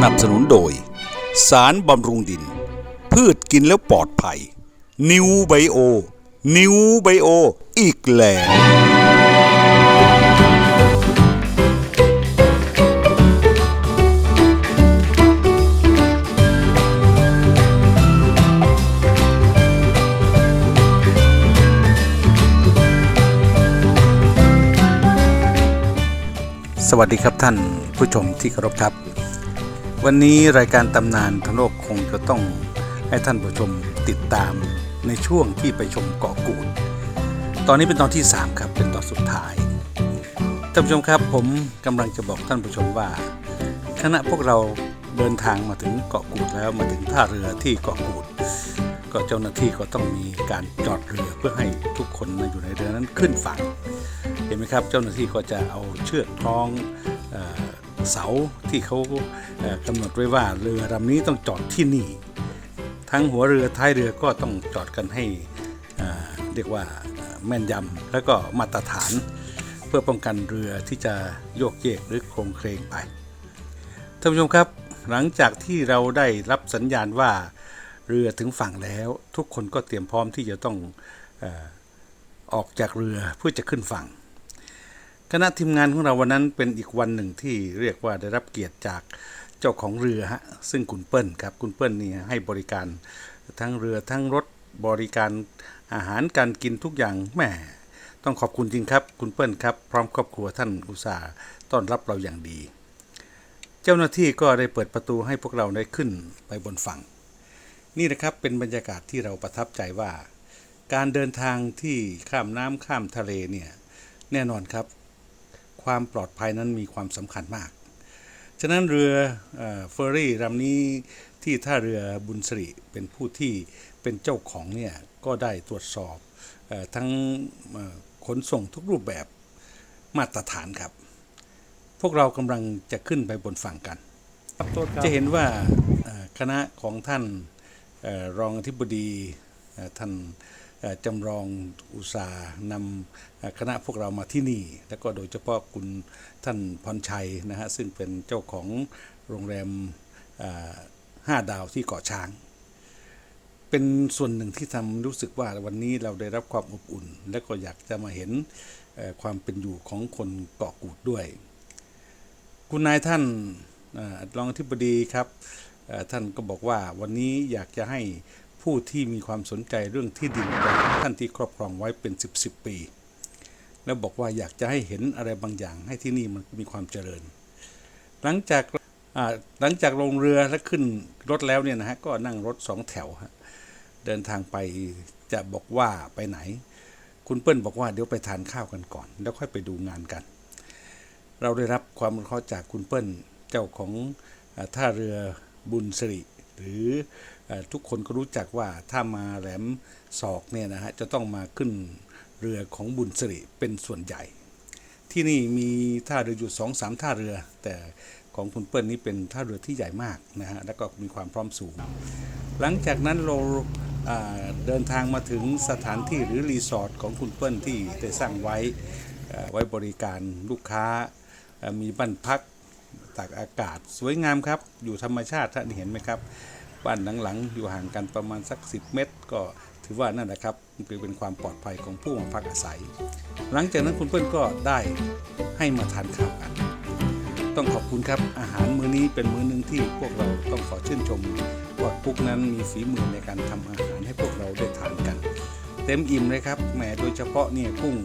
นับสนุนโดย สารบำรุงดิน พืชกินแล้วปลอดภัย นิวไบโอ นิวไบโอ อีกแล้วสวัสดีครับท่านผู้ชมที่เคารพครับ วันนี้รายการตำนานทั้งโลกคงจะต้องให้ท่านผู้ชมติดตามในช่วงที่ไปชมเกาะกูด ตอนนี้เป็นตอนที่ 3 ครับ เป็นตอนสุดท้าย ท่านผู้ชมครับผมกำลังจะบอกท่านผู้ชมว่าขณะพวกเราเดินทางมาถึงเกาะกูดแล้วมาถึงท่าเรือที่เกาะกูด ก็เจ้าหน้าที่ก็ต้องมีการจอดเรือเพื่อให้ทุกคนอยู่ในเรือนั้นขึ้นฝั่ง เห็นไหมครับ เจ้าหน้าที่ก็จะเอาเชือกคล้องอ เสาที่เขากำหนดไว้ว่าเรือลำนี้ต้องจอดที่นี่ ทั้งหัวเรือท้ายเรือก็ต้องจอดกันให้เรียกว่าแม่นยำแล้วก็มาตรฐานเพื่อป้องกันเรือที่จะโยกเยกหรือโครงเครงไปท่านผู้ชมครับ หลังจากที่เราได้รับสัญญาณว่าเรือถึงฝั่งแล้ว ทุกคนก็เตรียมพร้อมที่จะต้องอออกจากเรือเพื่อจะขึ้นฝั่ง คณะทีมงานของเราวันนั้นเป็นอีกวันหนึ่งที่เรียกว่าได้รับเกียรติจากเจ้าของเรือฮะซึ่งคุณเปิ้ลครับคุณเปิ้ลนี่ให้บริการทั้งเรือทั้งรถบริการอาหารการกินทุกอย่างแหม่ต้องขอบคุณจริงครับคุณเปิ้ลครับพร้อมครอบครัวท่านอุตสาห์ต้อนรับเราอย่างดี เจ้าหน้าที่ก็ได้เปิดประตูให้พวกเราได้ขึ้นไปบนฝั่ง นี่นะครับเป็นบรรยากาศที่เราประทับใจว่า การเดินทางที่ข้ามน้ำข้ามทะเลเนี่ยแน่นอนครับ ความปลอดภัยนั้นมีความสำคัญมาก ฉะนั้นเรือเฟอร์รี่ลำนี้ที่ท่าเรือบุญสริเป็นผู้ที่เป็นเจ้าของเนี่ยก็ได้ตรวจสอบทั้งขนส่งทุกรูปแบบมาตรฐานครับ พวกเรากำลังจะขึ้นไปบนฝั่งกัน จะเห็นว่าคณะของท่านออรองอธิบดีท่าน จำลองอุตสาห์นำคณะพวกเรามาที่นี่ แล้วก็โดยเฉพาะคุณท่านพรชัยนะฮะซึ่งเป็นเจ้าของโรงแรมห้าดาวที่เกาะช้าง เป็นส่วนหนึ่งที่ทำรู้สึกว่าวันนี้เราได้รับความอบอุ่น และก็อยากจะมาเห็นความเป็นอยู่ของคนเกาะกูดด้วย คุณนายท่านอรองอธิบดีครับท่านก็บอกว่าวันนี้อยากจะให้ ผู้ที่มีความสนใจเรื่องที่ดินท่านที่ครอบครองไว้เป็น10บสปี แล้วบอกว่าอยากจะให้เห็นอะไรบางอย่างให้ที่นี่มันมีความเจริญ หลังจากหลังจากลงเรือและขึ้นรถแล้วเนี่ยนะฮะก็นั่งรถสองแถวฮะเดินทางไปจะบอกว่าไปไหน คุณเปิ้ลบอกว่าเดี๋ยวไปทานข้าวกันก่อน แล้วค่อยไปดูงานกัน เราได้รับความเคราะห์จากคุณเปิ้ลเจ้าของอท่าเรือบุญสิริหรือ ทุกคนก็รู้จักว่าถ้ามาแหลมศอกเนี่ยนะฮะจะต้องมาขึ้นเรือของบุญสิริเป็นส่วนใหญ่ ที่นี่มีท่าเรืออยู่สองสามท่าเรือ แต่ของคุณเปิ้ลนี่เป็นท่าเรือที่ใหญ่มากนะฮะแล้วก็มีความพร้อมสูง หลังจากนั้นเราเดินทางมาถึงสถานที่หรือรีสอร์ทของคุณเปิ้ลที่ได้สร้างไว้ไว้บริการลูกค้ามีบ้านพักตากอากาศสวยงามครับ อยู่ธรรมชาติท่านเห็นไหมครับ บ้านหลังๆอยู่ห่างกันประมาณสัก 10 เมตร ก็ถือว่านั่นแหละครับเป็นความปลอดภัยของผู้มาพักอาศัย หลังจากนั้นคุณเปิ้ลก็ได้ให้มาทานข้าวกัน ต้องขอบคุณครับอาหารมื้อนี้เป็นมื้อหนึ่งที่พวกเราต้องขอชื่นชมว่าปุ๊กนั้นมีฝีมือในการทำอาหารให้พวกเราได้ทานกัน เต็มอิ่มเลยครับแหมโดยเฉพาะเนี่ยกุ้ง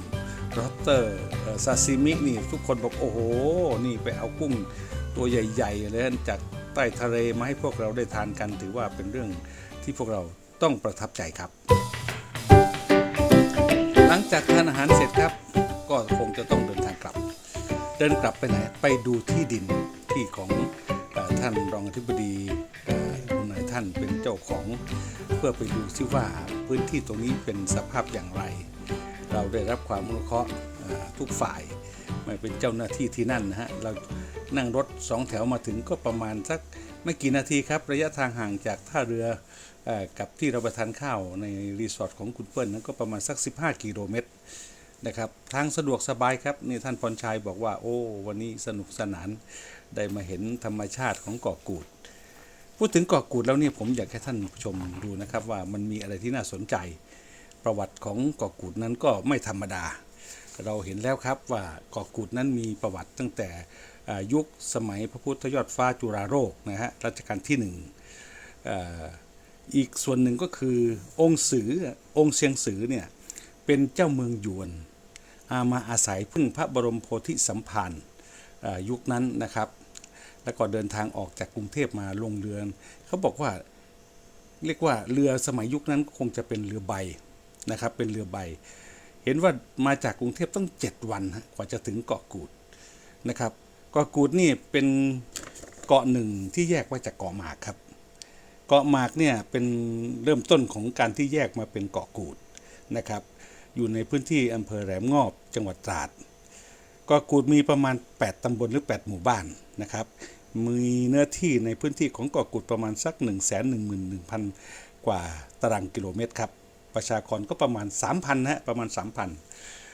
รอสเตอร์ซาซิมินี่ทุกคนบอกโอ้โห นี่ไปเอากุ้งตัวใหญ่ๆเลยจาก ใต้ทะเลมาให้พวกเราได้ทานกัน ถือว่าเป็นเรื่องที่พวกเราต้องประทับใจครับ หลังจากทานอาหารเสร็จครับ ก็คงจะต้องเดินทางกลับ เดินกลับไปไหนไปดูที่ดินที่ของท่านรองอธิบดีอุณนายท่านเป็นเจ้าของ เพื่อไปดูซิว่าพื้นที่ตรงนี้เป็นสภาพอย่างไร เราได้รับความอนุเคราะห์ทุกฝ่ายไม่เป็นเจ้าหน้าที่ที่นั่นนะฮะเรา นั่งรถสองแถวมาถึงก็ประมาณสักไม่กี่นาทีครับ ระยะทางห่างจากท่าเรืออกับที่เราไปทานข้าวในรีสอร์ทของคุณเปิ้ลนั้นก็ประมาณสัก 15 กิโลเมตรนะครับทางสะดวกสบายครับนี่ท่านพรชัยบอกว่า โอ้ วันนี้สนุกสนานได้มาเห็นธรรมชาติของเกาะกูด พูดถึงเกาะกูดแล้วเนี่ยผมอยากให้ท่านผู้ชมดูนะครับว่ามันมีอะไรที่น่าสนใจ ประวัติของเกาะกูดนั้นก็ไม่ธรรมดา เราเห็นแล้วครับว่าเกาะกูดนั้นมีประวัติตั้งแต่ ยุคสมัยพระพุทธยอดฟ้าจุฬาโลกนะฮะรัชกาลที่หนึ่งอ,อีกส่วนหนึ่งก็คือองค์สือองค์เซียงสือเนี่ยเป็นเจ้าเมืองยวนอามาอาศัยพึ่งพระบรมโพธิสัมภารอ่ายุคนั้นนะครับ แล้วก็เดินทางออกจากกรุงเทพมาลงเรือเขาบอกว่าเรียกว่าเรือสมัยยุคนั้นคงจะเป็นเรือใบนะครับ เป็นเรือใบ เห็นว่ามาจากกรุงเทพต้อง 7 วันกว่าจะถึงเกาะกูดนะครับ เกาะกูดนี่เป็นเกาะหนึ่งที่แยกไว้จากเกาะหมากครับ เกาะหมากเนี่ยเป็นเริ่มต้นของการที่แยกมาเป็นเกาะกูดนะครับ อยู่ในพื้นที่อำเภอแหลมงอบจังหวัดตราดเกาะกูดมีประมาณ 8 ตำบลหรือ 8 หมู่บ้านนะครับ มีเนื้อที่ในพื้นที่ของเกาะกูดประมาณสัก 1 1 1 0 0 0 กว่าตารางกิโลเมตรครับ ประชากรก็ประมาณ 3,000นะฮะประมาณ 3,000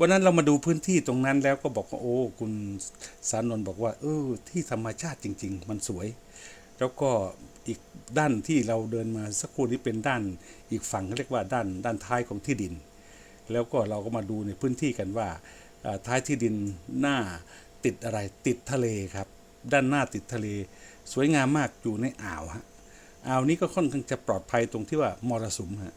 วันนั้นเรามาดูพื้นที่ตรงนั้นแล้วก็บอกว่าโอ้ คุณสานนท์บอกว่า เออ ที่ธรรมชาติจริง ๆ มันสวย แล้วก็อีกด้านที่เราเดินมาสักครู่นี้เป็นด้าน อีกฝั่งเขาเรียกว่าด้านด้านท้ายของที่ดิน แล้วก็เราก็มาดูในพื้นที่กันว่าท้ายที่ดินหน้าติดอะไรติดทะเลครับ ด้านหน้าติดทะเล สวยงามมากอยู่ในอ่าวฮะอ่าวนี้ก็ค่อนข้างจะปลอดภัยตรงที่ว่ามรสุมฮะ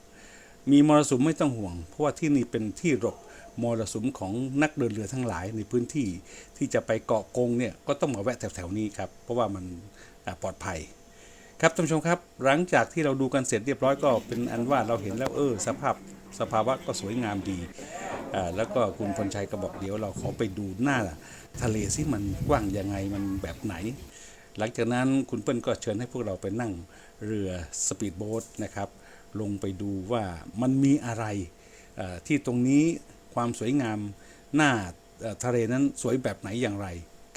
มีมรสุมไม่ต้องห่วง เพราะว่าที่นี่เป็นที่หลบ มรสุมของนักเดินเรือทั้งหลายในพื้นที่ที่จะไปเกาะกงเนี่ยก็ต้องมาแวะแถวๆนี้ครับ เพราะว่ามันปลอดภัยครับท่านผู้ชมครับ หลังจากที่เราดูกันเสร็จเรียบร้อยก็เป็นอันว่าเราเห็นแล้วเออสภาพสภาวะก็สวยงามดีอ่าแล้วก็คุณพลชัยก็บอกเดี๋ยวเราขอไปดูหน้า ทะเลซิมันกว้างยังไงมันแบบไหน หลังจากนั้นคุณเปิ้ลก็เชิญให้พวกเราไปนั่งเรือสปีดโบ๊ทนะครับลงไปดูว่ามันมีอะไรที่ตรงนี้ ความสวยงามหน้าทะเลนั้นสวยแบบไหนอย่างไร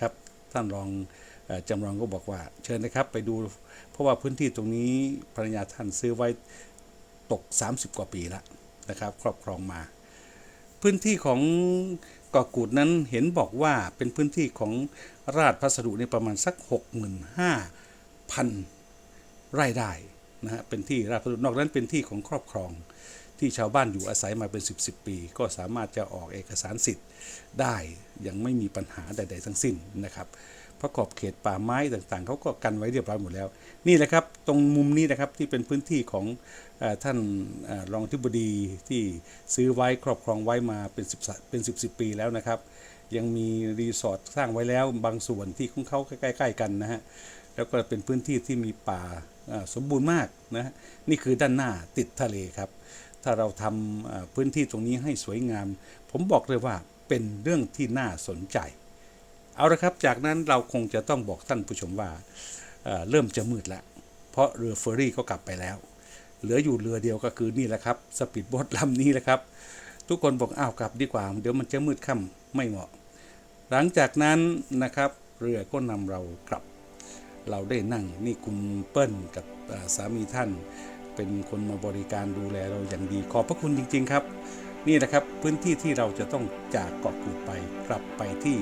ครับ ท่านรองจำลองก็บอกว่า เชิญนะครับไปดู เพราะว่าพื้นที่ตรงนี้ภรรยาท่านซื้อไว้ตก 30 กว่าปีแล้วนะครับ ครอบครองมา พื้นที่ของเกาะกูดนั้นเห็นบอกว่าเป็นพื้นที่ของราชพัสดุในประมาณสัก 65,000 ไร่ได้นะฮะเป็นที่ราชพัสดุนอกนั้นเป็นที่ของครอบครอง ที่ชาวบ้านอยู่อาศัยมาเป็น 10 10ปี ก็สามารถจะออกเอกสารสิทธิ์ได้ยังไม่มีปัญหาใด ๆ ทั้งสิ้นนะครับเพราะขอบเขตป่าไม้ต่างๆเขาก็กันไว้เรียบร้อยหมดแล้ว นี่แหละครับตรงมุมนี้นะครับที่เป็นพื้นที่ของอท่านอรองทิบดีที่ซื้อไว้ครอบครองไว้มาเป็นสิบเป็นสิบสิบปีแล้วนะครับ ยังมีรีสอร์ทสร้างไว้แล้วบางส่วนที่ของเขาใกล้ๆกันนะฮะแล้วก็เป็นพื้นที่ที่มีป่าสมบูรณ์มากนะนี่คือด้านหน้าติดทะเลครับ ถ้าเราทำพื้นที่ตรงนี้ให้สวยงาม ผมบอกเลยว่าเป็นเรื่องที่น่าสนใจ เอาละครับ จากนั้นเราคงจะต้องบอกท่านผู้ชมว่าเเริ่มจะมืดแล้ว เพราะเรือเฟอร์รี่ก็กลับไปแล้ว เหลืออยู่เรือเดียวก็คือนี่แหละครับสปีดโบ๊ทลำนี้แหละครับ ทุกคนบอกอ้าวกลับดีกว่า เดี๋ยวมันจะมืดค่ำไม่เหมาะ หลังจากนั้นนะครับเรือก็นำเรากลับ เราได้นั่งนี่คุณเปิ้ลกับสามีท่าน เป็นคนมาบริการดูแลเราอย่างดี ขอบพระคุณจริง ๆ ครับ นี่นะครับพื้นที่ที่เราจะต้องจากเกาะกูดไปกลับไปที่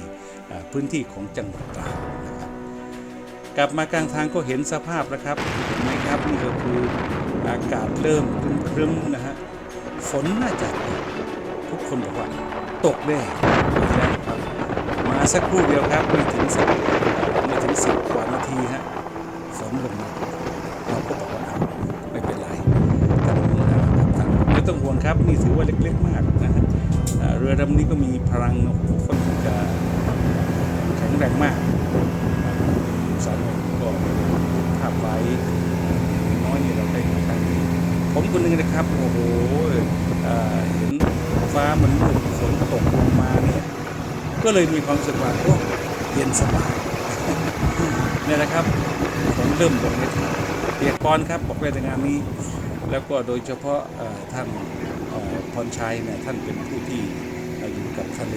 พื้นที่ของจังหวัดตราดนะครับ กลับมากลางทางก็เห็นสภาพแล้วครับเห็นไหมครับนี่ก็คืออากาศเริ่มครึ้มๆนะฮะฝนน่าจะตกทุกคนบอกว่าตกแน่แล้วครับมาสักครู่เดียวครับไม่ถึงสัก นะครับ โอ้โหเห็นฟ้ามันมืดฝนตกลงมาเนี่ยก็เลยมีความรู้สึกว่าโอ้เย็นสบายนี่นะครับผมเริ่มลงในทางเปียกปอนครับบอกเลยในงานนี้ แล้วก็โดยเฉพาะท่านพรชัยเนี่ยท่านเป็นผู้ที่อยู่กับทะเล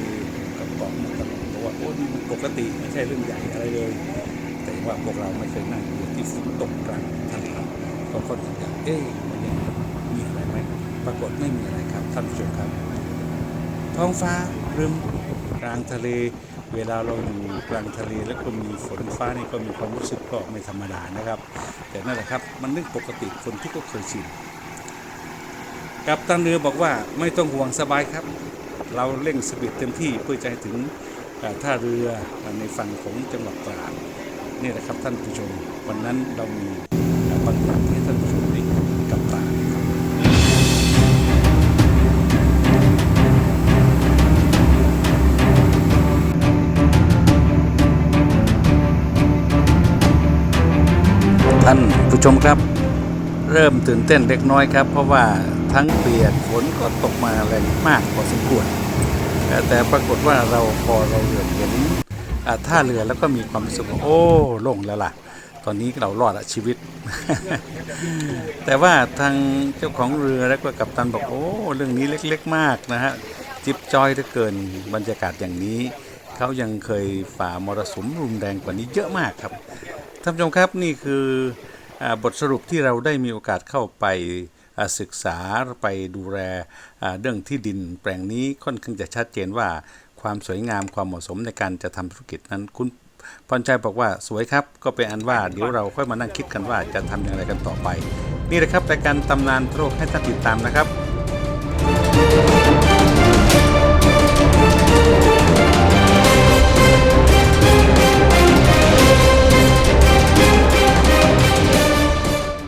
กับเกาะมาตลอดบอกว่าโอ้นี่มันปกติไม่ใช่เรื่องใหญ่อะไรเลย แต่ว่าพวกเราไม่เคยนั่งที่ฝนตกกลางทะเลก็ค่อนข้างเอ๊ะมันยังมีอะไรไหม ปรากฏไม่มีอะไรครับท่านผู้ชมครับ ท้องฟ้าครึ้มกลางทะเล เวลาเราอยู่กลางทะเลแล้วก็มีฝนฟ้านี่ก็มีความรู้สึกก็ไม่ธรรมดานะครับ แต่นั่นแหละครับมันเรื่องปกติคนที่ก็เคยชินกับตันเรือบอกว่าไม่ต้องห่วงสบายครับ เราเร่งสปีดเต็มที่เพื่อจะให้ถึงท่าเรือในฝั่งของจังหวัดตราดนี่แหละครับท่านผู้ชม วันนั้นเรามีเอ่อบาง ท่านผู้ชมครับ เริ่มตื่นเต้นเล็กน้อยครับ เพราะว่าทั้งเปียกฝนก็ตกมาแรงมากพอสมควรแต่แต่ปรากฏว่าเราพอเราเหลือเห็นท่าเรือแล้วก็มีความรู้สึกว่าโอ้โล่งแล้วล่ะ ตอนนี้เรารอดละชีวิต แต่ว่าทางเจ้าของเรือแล้วก็กัปตันบอกโอ้เรื่องนี้เล็ก ๆ มากนะฮะจิบจอยเหลือเกินบรรยากาศอย่างนี้ เขายังเคยฝ่ามรสุมรุนแรงกว่านี้เยอะมากครับ ท่านผู้ชมครับนี่คืออบทสรุปที่เราได้มีโอกาสเข้าไปศึกษาไปดูแลเรื่องที่ดินแปลงนี้ค่อนข้างจะชัดเจนว่าความสวยงามความเหมาะสมในการจะทำธุรกิจนั้นคุณพรชัยบอกว่าสวยครับก็เป็นอันว่าเดี๋ยวเราค่อยมานั่งคิดกันว่าจะทำอย่างไรกันต่อไป นี่แหละครับรายการตำนานโลกให้ท่านติดตามนะครับ